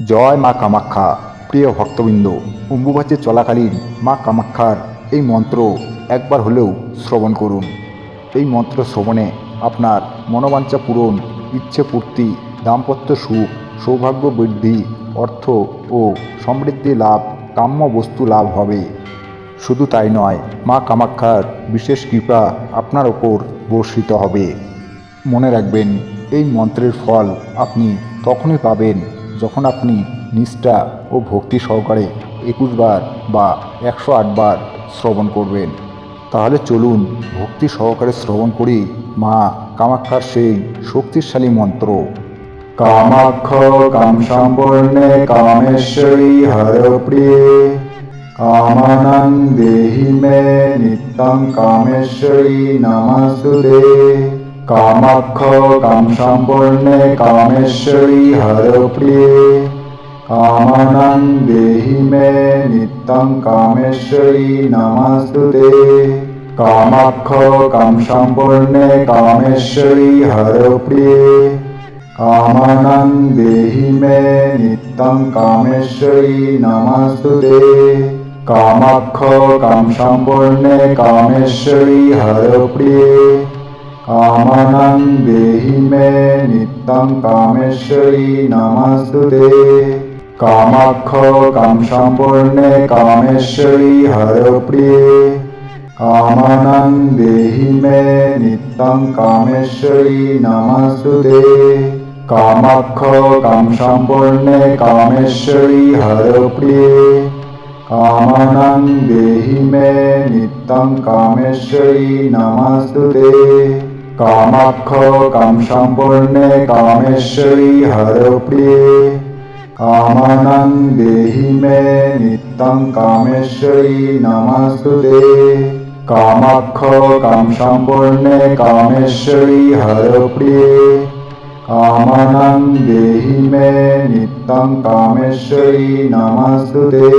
জয় মা কামাখ্যা। প্রিয় ভক্তবৃন্দ, অম্বুবাচী চলাকালীন মা কামাখ্যার এই মন্ত্র একবার হলেও শ্রবণ করুন। এই মন্ত্র শ্রবণে আপনার মনোবাঞ্ছা পূরণ, ইচ্ছে পূর্তি, দাম্পত্য সুখ, সৌভাগ্য বৃদ্ধি, অর্থ ও সমৃদ্ধি লাভ, কাম্য বস্তু লাভ হবে। শুধু তাই নয়, মা কামাখ্যার বিশেষ কৃপা আপনার ওপর বর্ষিত হবে। মনে রাখবেন, এই মন্ত্রের ফল আপনি তখনই পাবেন যখন আপনি নিষ্ঠা ও ভক্তি সহকারে একুশ বার বা একশো বার শ্রবণ করবেন, তাহলে চলুন ভক্তি সহকারে শ্রবণ করি মা কামাখ্যার সেই শক্তিশালী মন্ত্র। কামাক্ষ কামসাম্বর্ণে কামেশ্বরী হরপ্রিয়ে কামানং দেহি মে নিত্যং কামেশ্বরী নমস্তুতে। কামাক্ষ কামসাম্বর্ণে কামেশ্বরী হরপ্রিয়ে। কামানং দেহি মে নিত্যং কামেশ্বরী নমস্তুতে। কামাক্ষ কামসাম্বর্ণে কামেশ্বরী হরপ্রিয়ে। কামানং দেহি মে নিত্যং কামেশ্বরী নমস্তুতে। কামাক্ষ কামসাম্বর্ণে কামেশ্বরী হরপ্রিয়ে। কামানং দেহি মে নিত্যং কামেশ্বরী নমস্তুতে কামাক্ষ কামসাম্বর্ণে কামেশ্বরী হরপ্রিয়ে কামানং দেহি মে নিত্যং কামেশ্বরী নমস্তুতে কামাক্ষ কামসাম্বর্ণে কামেশ্বরী হরপ্রিয়ে কামানং দেহি মে নিত্যং কামেশ্বরী নমস্তুতে কামাক্ষ কামসাম্বর্ণে কামেশ্বরী হরপ্রিয়ে। কামানং দেহি মে নিত্যং কামেশ্বরী নমস্তুতে। কামাক্ষ কামসাম্বর্ণে কামেশ্বরী হরপ্রিয়ে। কামানং দেহি মে নিত্যং কামেশ্বরী নমস্তুতে।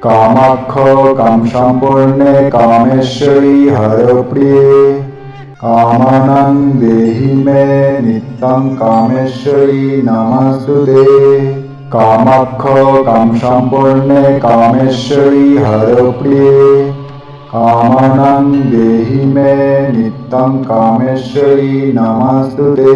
কামাক্ষ কামসাম্বর্ণে কামেশ্বরী হরপ্রিয়ে। কামানং দেহি মে নিত্যং কামেশ্বরী নমস্তুতে কামাক্ষ কামসাম্বর্ণে কামেশ্বরী হরপ্রিয়ে কামানং দেহি মে নিত্যং কামেশ্বরী নমস্তুতে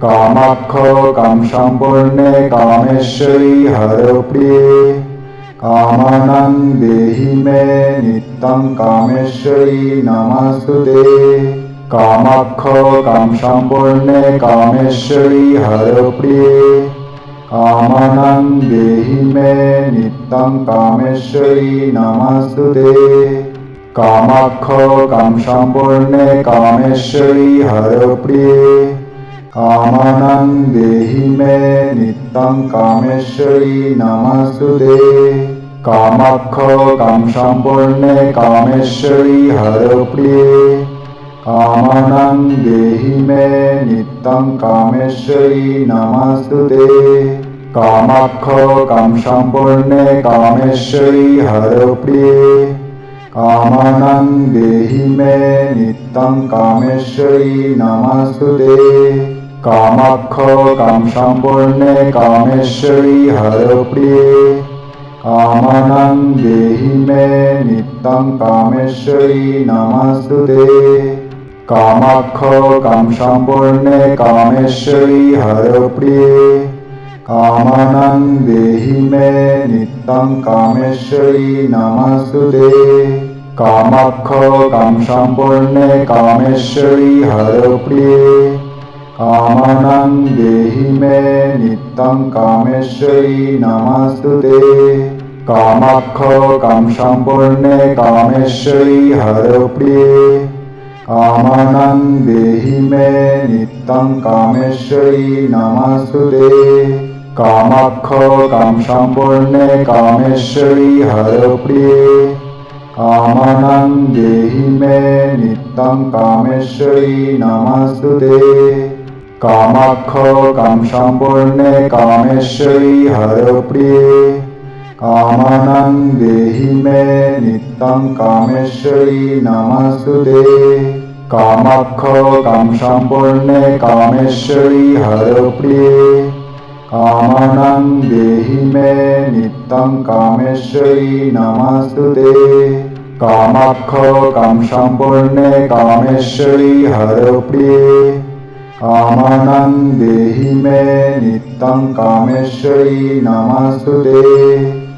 কামাক্ষ কামসাম্বর্ণে কামেশ্বরী হরপ্রিয়ে কামানং দেহি মে নিত্যং কামেশ্বরী নমস্তুতে কামাক্ষ কাম কামসাম্বর্ণে কামেশ্বরী হরপ্রিয়ে। কামানং দেহি মে নিত্যং কামেশ্বরী নমস্তুতে। কামাক্ষ কাম কামসাম্বর্ণে কামেশ্বরী হরপ্রিয়ে। কামানং দেহি মে নিত্যং কামেশ্বরী নমস্তুতে। কামাক্ষ কাম কামসাম্বর্ণে কামেশ্বরী হরপ্রিয়ে। কামানং দেহি মে নিত্যং কামেশ্বরী নমস্তুতে কামাক্ষ কামসাম্বর্ণে কামেশ্বরী হরপ্রিয়ে কামানং দেহি মে নিত্যং কামেশ্বরী নমস্তুতে কামাক্ষ কামসাম্বর্ণে কামেশ্বরী হরপ্রিয়ে কামানং দেহি মে নিত্যং কামেশ্বরী কামসাম্বর্ণে কামেশ্বরী হরপ্রিয়ে কামানং দেহি মে নিত্যং কামেশ্বরী নমস্তুতে কামাক্ষ কামসাম্বর্ণে কামেশ্বরী হরপ্রিয়ে। কামানং দেহি মে কামেশ্বরী নমস্তুতে। কামাক্ষ কামসাম্বর্ণে কামেশ্বরী হরপ্রিয়ে। কামানং দেহি মে নিত্যং কামেশ্বরী নমস্তুতে। কামাক্ষ কামসাম্বর্ণে কামানং দেহি মে নিত্যং কামেশ্বরী নমস্তুতে কামাক্ষ কামসাম্বর্ণে কামেশ্বরী হরপ্রিয়ে কামানং দেহি মে নিত্যং কামেশ্বরী কামাক্ষ কামসাম্বর্ণে কামেশ্বরী হরপ্রিয়ে কামানাং দেহি মে নিত্যং কামেশ্বরী নমস্তুতে কামাক্ষ কাম সম্পূর্ণে কামেশ্বরী হরপ্রিয়ে কামানাং দেহি মে নিত্যং কামেশ্বরী নমস্তুতে কামাক্ষ কাম সম্পূর্ণে কামেশ্বরী হরপ্রিয়ে কামানাং দেহি মে নিত্যং কামেশ্বরী নমস্তুতে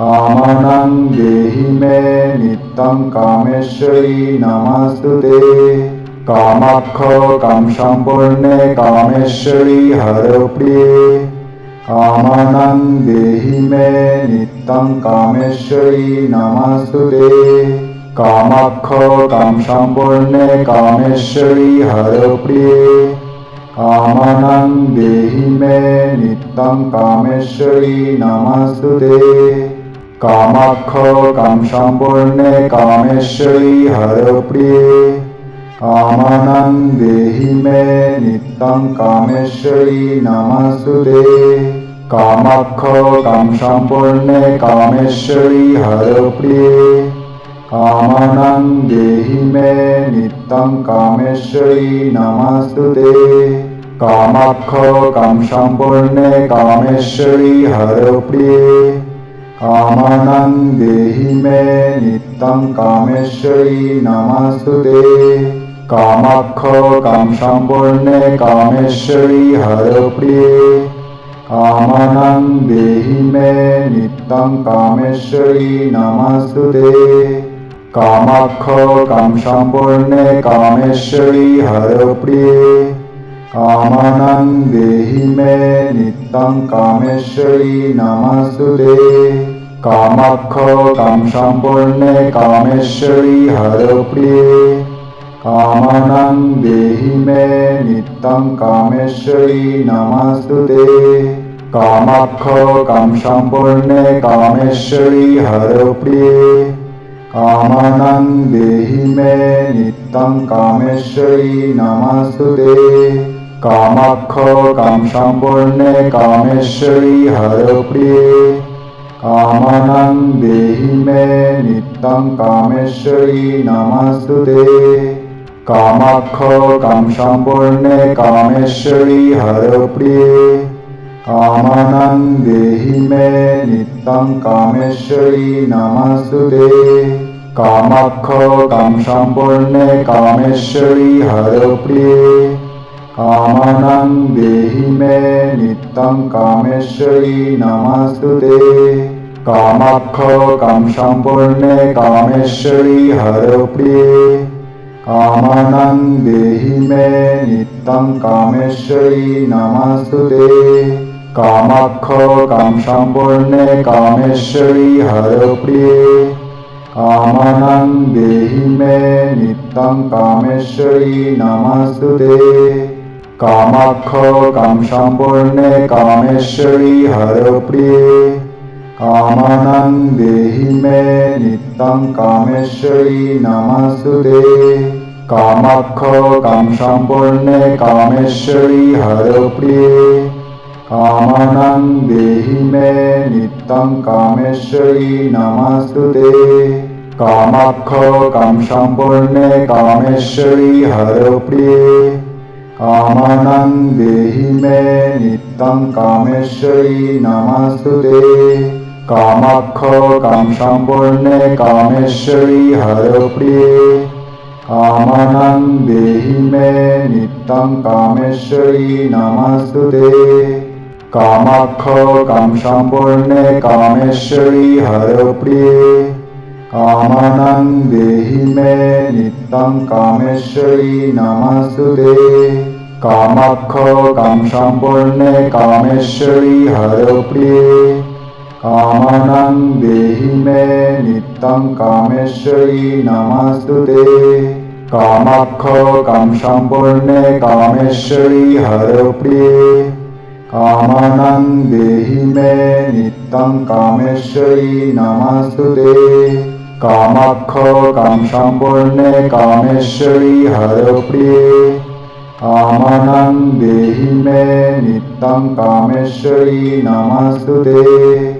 কামানাং মে নিত্যং কামেশ্বরী নমস্তুতে কামাক্ষ কাম সম্পূর্ণে কামেশ্বরী হরপ্রিয়ে কামানাং দেহি মে নিত্যং কামেশ্বরী নমস্তুতে কামাক্ষ কাম সম্পূর্ণে কামেশ্বরী হরপ্রিয়ে কামানাং দেহি মে নিত্যং কামেশ্বরী নমস্তুতে কামাক্ষ কাম সম্পূর্ণে কামেশ্বরী হরপ্রিয়ে। কামানাং দেহি মে নিত্যং কামেশ্বরী নমস্তুতে। কামাক্ষ কাম সম্পূর্ণে কামেশ্বরী হরপ্রিয়ে। কামানাং দেহি মে নিত্যং কামেশ্বরী নমস্তুতে। কামাক্ষ কাম সম্পূর্ণে কামেশ্বরী হরপ্রিয়ে। কামানাং দেহি মে নিত্যং কামেশ্বরী নমস্তুতে কামাক্ষ কাম সম্পূর্ণে কামেশ্বরী হরপ্রিয়ে কামানাং দেহি মে নিত্যং কামেশ্বরী নমস্তুতে কামাক্ষ কাম সম্পূর্ণে কামেশ্বরী হরপ্রিয়ে কামানাং দেহি মে নিত্যং কামেশ্বরী নমস্তুতে কামাক্ষ কাম সম্পূর্ণে কামেশ্বরী হরপ্রিয়ে। কামানাং দেহি মে নিত্যং কামেশ্বরী নমস্তুতে। কামাক্ষ কাম সম্পূর্ণে কামেশ্বরী হরপ্রিয়ে। কামানাং দেহি মে নিত্যং কামেশ্বরী নমস্তুতে। কামাক্ষ কাম সম্পূর্ণে কামেশ্বরী হরপ্রিয়ে। কামানাং দেহি মে নিত্যং কামেশ্বরী নমস্তুতে কামাক্ষ কাম সম্পূর্ণে কামেশ্বরী হরপ্রিয়ে কামানাং দেহি মে নিত্যং কামেশ্বরী নমস্তুতে কামাক্ষ কাম সম্পূর্ণে কামানাং দেহি মে নিত্যং কামেশ্বরী নমস্তুতে কামাক্ষ কাম সম্পূর্ণে কামেশ্বরী হরপ্রিয়ে কামানাং দেহি মে নিত্যং কামেশ্বরী নমস্তুতে কামাক্ষ কাম সম্পূর্ণে কামেশ্বরী হরপ্রিয়ে কামানাং দেহি মে নিত্যং কামেশ্বরী নমস্তুতে কামাক্ষ কাম সম্পূর্ণে কামেশ্বরী হরপ্রিয়ে। কামানাং দেহি মে নিত্যং কামেশ্বরী নমস্তুতে। কামাক্ষ কাম সম্পূর্ণে কামেশ্বরী হরপ্রিয়ে। কামানাং দেহি মে নিত্যং কামেশ্বরী নমস্তুতে। কামাক্ষ কাম সম্পূর্ণে কামেশ্বরী হরপ্রিয়ে। কামানাং দেহি মে নিত্যং কামেশ্বরী নমস্তুতে কামাক্ষ কাম সম্পূর্ণে কামেশ্বরী হরপ্রিয়ে কামানাং দেহি মে নিত্যং কামেশ্বরী নমস্তুতে কামাক্ষ কাম সম্পূর্ণে কামেশ্বরী হরপ্রিয়ে कामानां देहि मे नित्यं कामेश्वरी नमस्तु ते कामाक्ष कामसम्पूर्णे कामेश्वरी हरप्रिये कामानां देहि मे नित्यं कामेश्वरी नमस्तु ते कामाक्ष कामसम्पूर्णे कामेश्वरी हरप्रिये कामानां देहि मे नित्यं कामेश्वरी नमस्तु ते कामाक्ष कामसम्पूर्णे कामेश्वरी हरप्रिये कामानं देहि मे नित्यं कामेश्वरी नमस्तु ते